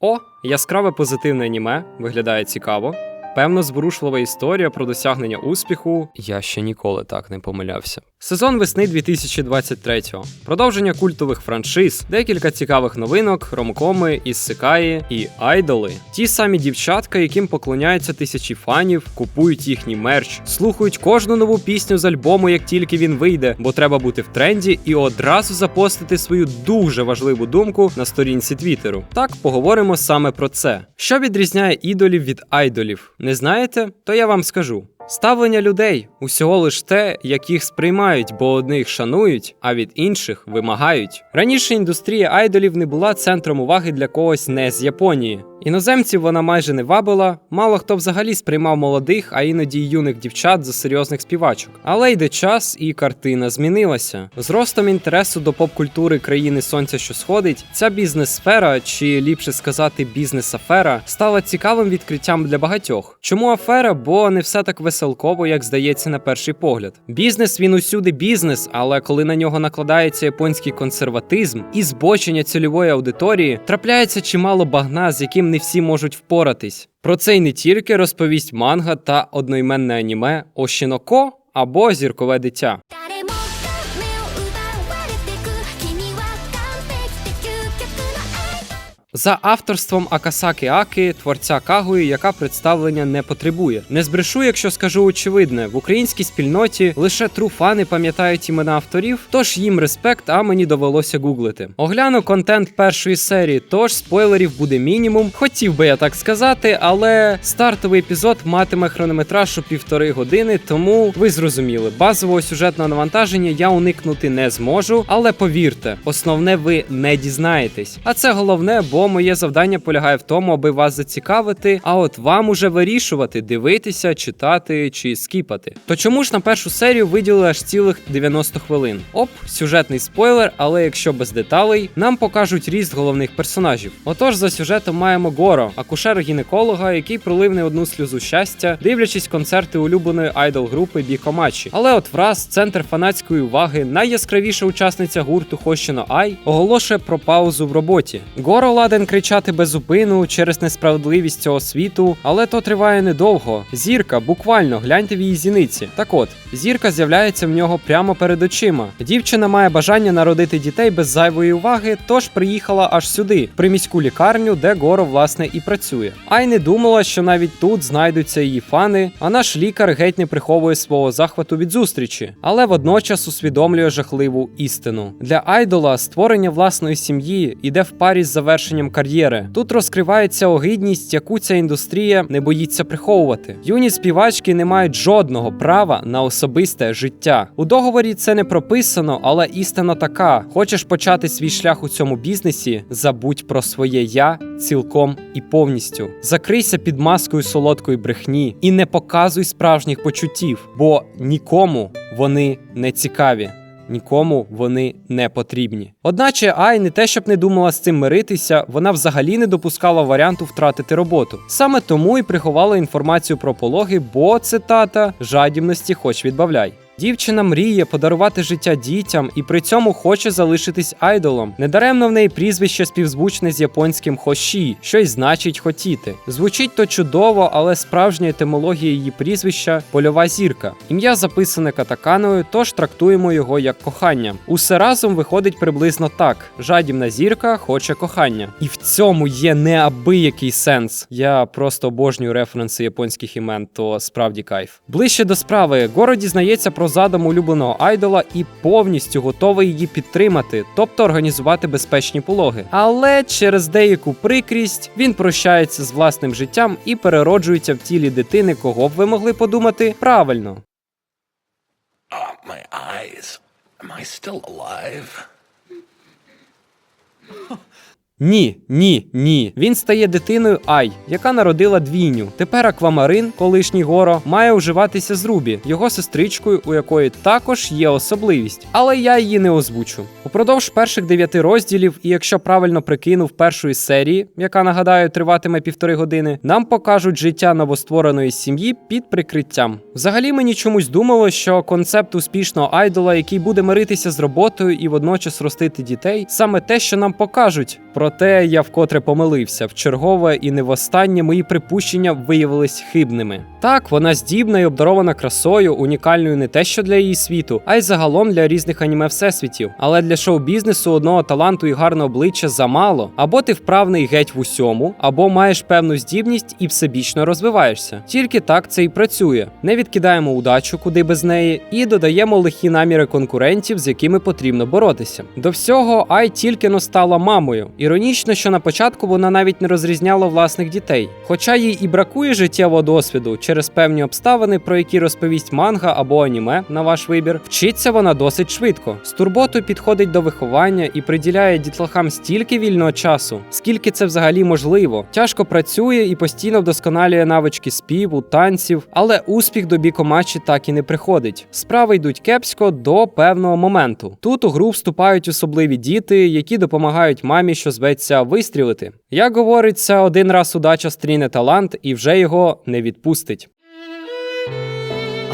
О, яскраве позитивне аніме, виглядає цікаво. Певно, зворушлива історія про досягнення успіху. Я ще ніколи так не помилявся. Сезон весни 2023-го. Продовження культових франшиз, декілька цікавих новинок, ромкоми, іссикаї і айдоли. Ті самі дівчатка, яким поклоняються тисячі фанів, купують їхній мерч, слухають кожну нову пісню з альбому, як тільки він вийде, бо треба бути в тренді і одразу запостити свою дуже важливу думку на сторінці Твіттеру. Так поговоримо саме про це. Що відрізняє ідолів від айдолів? Не знаєте? То я вам скажу. Ставлення людей усього лиш те, як їх сприймають, бо одних шанують, а від інших вимагають. Раніше індустрія айдолів не була центром уваги для когось не з Японії. Іноземців вона майже не вабила, мало хто взагалі сприймав молодих, а іноді й юних дівчат за серйозних співачок. Але йде час, і картина змінилася. З ростом інтересу до поп-культури країни Сонця, що сходить, ця бізнес-сфера, чи ліпше сказати, бізнес-афера, стала цікавим відкриттям для багатьох. Чому афера? Бо не все так веселково, як здається на перший погляд. Бізнес він усюди бізнес, але коли на нього накладається японський консерватизм і збочення цільової аудиторії, трапляється чимало багна, з яким не всі можуть впоратись. Про це й не тільки розповість манга та одноіменне аніме Ощіноко або Зіркове дитя. За авторством Акасаки Аки, творця Кагуї, яка представлення не потребує. Не збрешу, якщо скажу очевидне, в українській спільноті лише труфани пам'ятають імена авторів, тож їм респект, а мені довелося гуглити. Огляну контент першої серії, тож спойлерів буде мінімум. Хотів би я так сказати, але стартовий епізод матиме хронометраж у півтори години, тому ви зрозуміли, базового сюжетного навантаження я уникнути не зможу, але повірте, основне ви не дізнаєтесь. А це головне, бо моє завдання полягає в тому, аби вас зацікавити, а от вам уже вирішувати, дивитися, читати чи скіпати. То чому ж на першу серію виділили аж цілих 90 хвилин? Оп, сюжетний спойлер, але якщо без деталей, нам покажуть ріст головних персонажів. Отож, за сюжетом маємо Горо, акушера-гінеколога, який пролив не одну сльозу щастя, дивлячись концерти улюбленої айдол-групи Бікомачі. Але от враз центр фанатської уваги, найяскравіша учасниця гурту Хощино Ай, оголошує про паузу в роботі. Горо ладен кричати без зупину через несправедливість цього світу, але то триває недовго. Зірка, буквально гляньте в її зіниці. Так от, зірка з'являється в нього прямо перед очима. Дівчина має бажання народити дітей без зайвої уваги, тож приїхала аж сюди, в приміську лікарню, де Горо власне і працює. Ай не думала, що навіть тут знайдуться її фани, а наш лікар геть не приховує свого захвату від зустрічі, але водночас усвідомлює жахливу істину. Для айдола створення власної сім'ї іде в парі з завершенням кар'єри. Тут розкривається огидність, яку ця індустрія не боїться приховувати. Юні співачки не мають жодного права на особисте життя. У договорі це не прописано, але істина така: хочеш почати свій шлях у цьому бізнесі, забудь про своє я цілком і повністю. Закрийся під маскою солодкої брехні і не показуй справжніх почуттів, бо нікому вони не цікаві. Нікому вони не потрібні. Одначе Ай не те, щоб не думала з цим миритися, вона взагалі не допускала варіанту втратити роботу. Саме тому і приховала інформацію про пологи, бо цитата жадібності хоч відбавляй. Дівчина мріє подарувати життя дітям і при цьому хоче залишитись айдолом. Недаремно в неї прізвище співзвучне з японським хоші, що й значить хотіти. Звучить то чудово, але справжня етимологія її прізвища польова зірка. Ім'я записане катаканою, тож трактуємо його як кохання. Усе разом виходить приблизно так: жадібна зірка хоче кохання. І в цьому є неабиякий сенс. Я просто обожнюю референси японських імен, то справді кайф. Ближче до справи, Горо дізнається про задум улюбленого айдола і повністю готовий її підтримати, тобто організувати безпечні пологи. Але через деяку прикрість він прощається з власним життям і перероджується в тілі дитини, кого б ви могли подумати правильно. Oh, my eyes. Am I still alive? Ні, ні, ні. Він стає дитиною Ай, яка народила двійню. Тепер Аквамарин, колишній горо, має уживатися з Рубі, його сестричкою, у якої також є особливість. Але я її не озвучу. Упродовж перших дев'яти розділів, і якщо правильно прикинув першої серії, яка нагадаю триватиме півтори години, нам покажуть життя новоствореної сім'ї під прикриттям. Взагалі мені чомусь думало, що концепт успішного айдола, який буде миритися з роботою і водночас ростити дітей, саме те, що нам покажуть. Проте я вкотре помилився. В чергове і не востаннє мої припущення виявились хибними. Так, вона здібна і обдарована красою, унікальною не те, що для її світу, а й загалом для різних аніме всесвітів. Але для шоу-бізнесу одного таланту і гарного обличчя замало. Або ти вправний геть в усьому, або маєш певну здібність і всебічно розвиваєшся. Тільки так це і працює. Не відкидаємо удачу, куди без неї, і додаємо лихі наміри конкурентів, з якими потрібно боротися. До всього, Ай тільки но стала мамою. Іронічно, що на початку вона навіть не розрізняла власних дітей. Хоча їй і бракує життєвого досвіду через певні обставини, про які розповість манга або аніме на ваш вибір, вчиться вона досить швидко. З турботою підходить до виховання і приділяє дітлахам стільки вільного часу, скільки це взагалі можливо. Тяжко працює і постійно вдосконалює навички співу, танців, але успіх до бікомачі так і не приходить. Справи йдуть кепсько до певного моменту. Тут у гру вступають особливі діти, які допомагають мамі, що зветься вистрілити. Як говориться, один раз удача стріне талант і вже його не відпустить.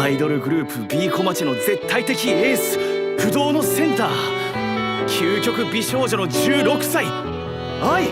アイドルグループ B 小町の絶対的エース不動のセンター究極美少女の16歳愛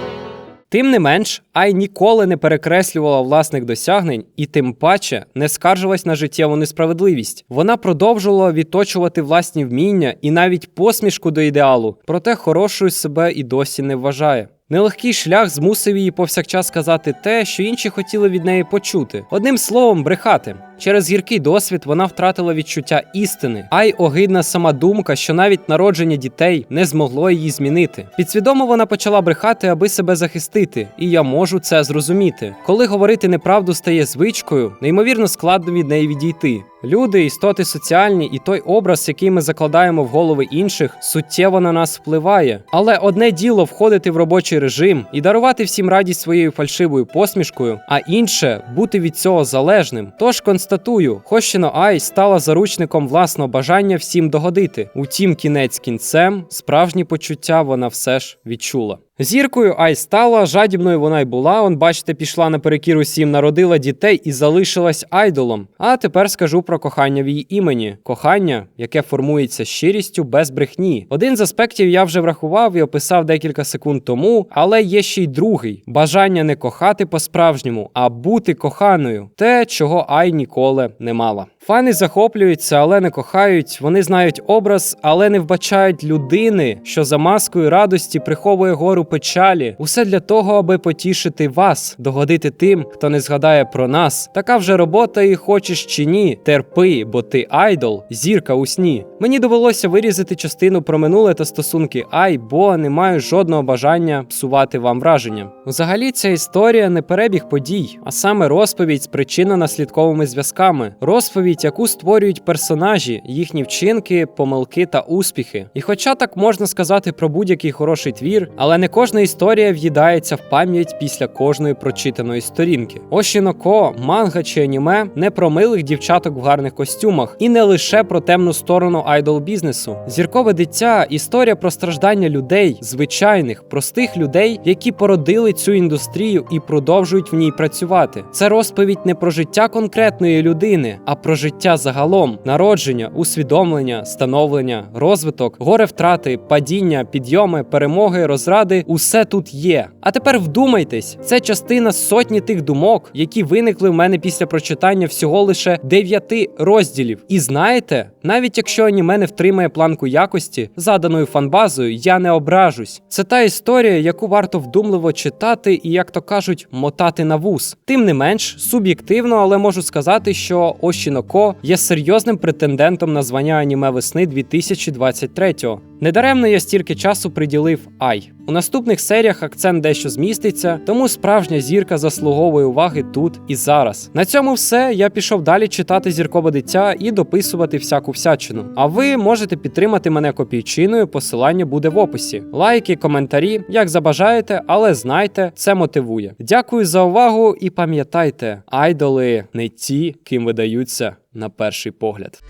Тим не менш, Ай ніколи не перекреслювала власних досягнень і тим паче не скаржилась на життєву несправедливість. Вона продовжувала відточувати власні вміння і навіть посмішку до ідеалу, проте хорошою себе і досі не вважає. Нелегкий шлях змусив її повсякчас сказати те, що інші хотіли від неї почути. Одним словом, брехати. Через гіркий досвід вона втратила відчуття істини, а й огидна сама думка, що навіть народження дітей не змогло її змінити. Підсвідомо вона почала брехати, аби себе захистити, і я можу це зрозуміти. Коли говорити неправду стає звичкою, неймовірно складно від неї відійти. Люди, істоти соціальні, і той образ, який ми закладаємо в голови інших, суттєво на нас впливає. Але одне діло входити в робочий режим і дарувати всім радість своєю фальшивою посмішкою, а інше бути від цього залежним. Тож констатую, Хощино Ай стала заручником власного бажання всім догодити. Утім, кінець кінцем справжні почуття вона все ж відчула. Зіркою Ай стала, жадібною вона й була. Он, бачите, пішла наперекір усім, народила дітей і залишилась айдолом. А тепер скажу про кохання в її імені. Кохання, яке формується щирістю без брехні. Один з аспектів я вже врахував і описав декілька секунд тому, але є ще й другий: бажання не кохати по-справжньому, а бути коханою. Те, чого Ай ніколи не мала. Фани захоплюються, але не кохають. Вони знають образ, але не вбачають людини, що за маскою радості приховує гору печалі. Усе для того, аби потішити вас, догодити тим, хто не згадає про нас. Така вже робота, і хочеш чи ні, терпи, бо ти айдол, зірка у сні. Мені довелося вирізати частину про минуле та стосунки Ай, бо не маю жодного бажання псувати вам враження. Взагалі, ця історія не перебіг подій, а саме розповідь з причинно-наслідковими зв'язками. Розповідь, яку створюють персонажі, їхні вчинки, помилки та успіхи. І хоча так можна сказати про будь-який хороший твір, але не кожна історія в'їдається в пам'ять після кожної прочитаної сторінки. Ошіноко, манга чи аніме не про милих дівчаток в гарних костюмах, і не лише про темну сторону айдол бізнесу. Зіркове дитя історія про страждання людей, звичайних, простих людей, які породили цю індустрію і продовжують в ній працювати. Це розповідь не про життя конкретної людини, а про життя загалом, народження, усвідомлення, становлення, розвиток, горе втрати, падіння, підйоми, перемоги, розради усе тут є. А тепер вдумайтесь, це частина сотні тих думок, які виникли в мене після прочитання всього лише дев'яти розділів. І знаєте, навіть якщо аніме не втримає планку якості, заданою фанбазою, я не ображусь. Це та історія, яку варто вдумливо читати і, як то кажуть, мотати на вус. Тим не менш, суб'єктивно, але можу сказати, що Ошіноко є серйозним претендентом на звання аніме весни 2023-го. Недаремно я стільки часу приділив Ай. У наступних серіях акцент дещо зміститься, тому справжня зірка заслуговує уваги тут і зараз. На цьому все. Я пішов далі читати зіркове дитя і дописувати всяку всячину. А ви можете підтримати мене копійчиною, посилання буде в описі. Лайки, коментарі, як забажаєте, але знайте, це мотивує. Дякую за увагу і пам'ятайте, айдоли не ті, ким видаються на перший погляд.